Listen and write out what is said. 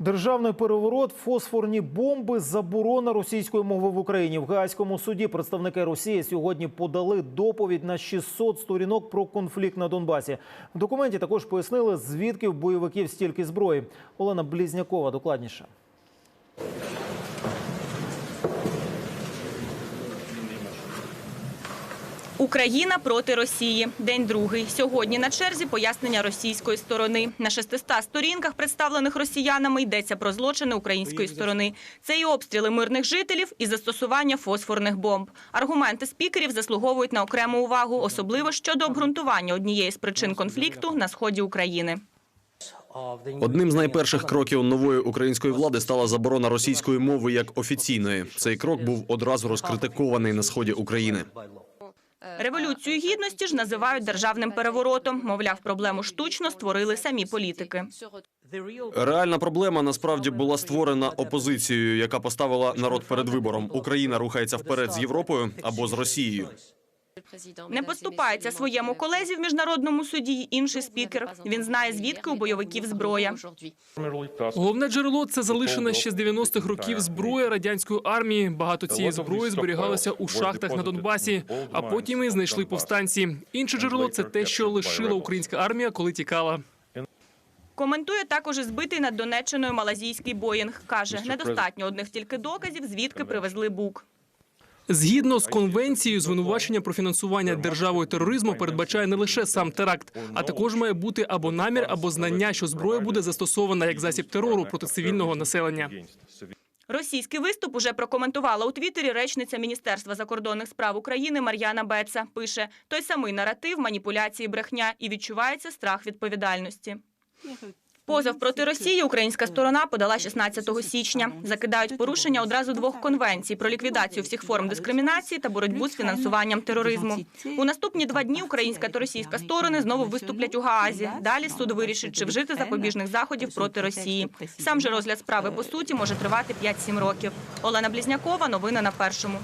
Державний переворот, фосфорні бомби, заборона російської мови в Україні. В Гаазькому суді представники Росії сьогодні подали доповідь на 600 сторінок про конфлікт на Донбасі. В документі також пояснили, звідки в бойовиків стільки зброї. Олена Близнякова докладніше. Україна проти Росії. День другий. Сьогодні на черзі пояснення російської сторони. На 600 сторінках, представлених росіянами, йдеться про злочини української сторони. Це і обстріли мирних жителів, і застосування фосфорних бомб. Аргументи спікерів заслуговують на окрему увагу, особливо щодо обґрунтування однієї з причин конфлікту на сході України. Одним з найперших кроків нової української влади стала заборона російської мови як офіційної. Цей крок був одразу розкритикований на сході України. Революцію гідності ж називають державним переворотом. Мовляв, проблему штучно створили самі політики. Реальна проблема насправді була створена опозицією, яка поставила народ перед вибором: Україна рухається вперед з Європою або з Росією. Не поступається своєму колезі в міжнародному суді інший спікер. Він знає, звідки у бойовиків зброя. Головне джерело це залишена ще з 90-х років зброя радянської армії. Багато цієї зброї зберігалося у шахтах на Донбасі, а потім і знайшли повстанці. Інше джерело це те, що лишила українська армія, коли тікала. Коментує також і збитий над Донеччиною малазійський Боїнг. Каже, недостатньо одних тільки доказів, звідки привезли бук. Згідно з конвенцією, звинувачення про фінансування державою тероризму передбачає не лише сам теракт, а також має бути або намір, або знання, що зброя буде застосована як засіб терору проти цивільного населення. Російський виступ уже прокоментувала у Твіттері речниця Міністерства закордонних справ України Мар'яна Беца. Пише, той самий наратив, маніпуляції, брехня і відчувається страх відповідальності. Позов проти Росії українська сторона подала 16 січня. Закидають порушення одразу двох конвенцій про ліквідацію всіх форм дискримінації та боротьбу з фінансуванням тероризму. У наступні два дні українська та російська сторони знову виступлять у Гаазі. Далі суд вирішить, чи вжити запобіжних заходів проти Росії. Сам же розгляд справи по суті може тривати 5-7 років. Олена Блізнякова. Новини на першому.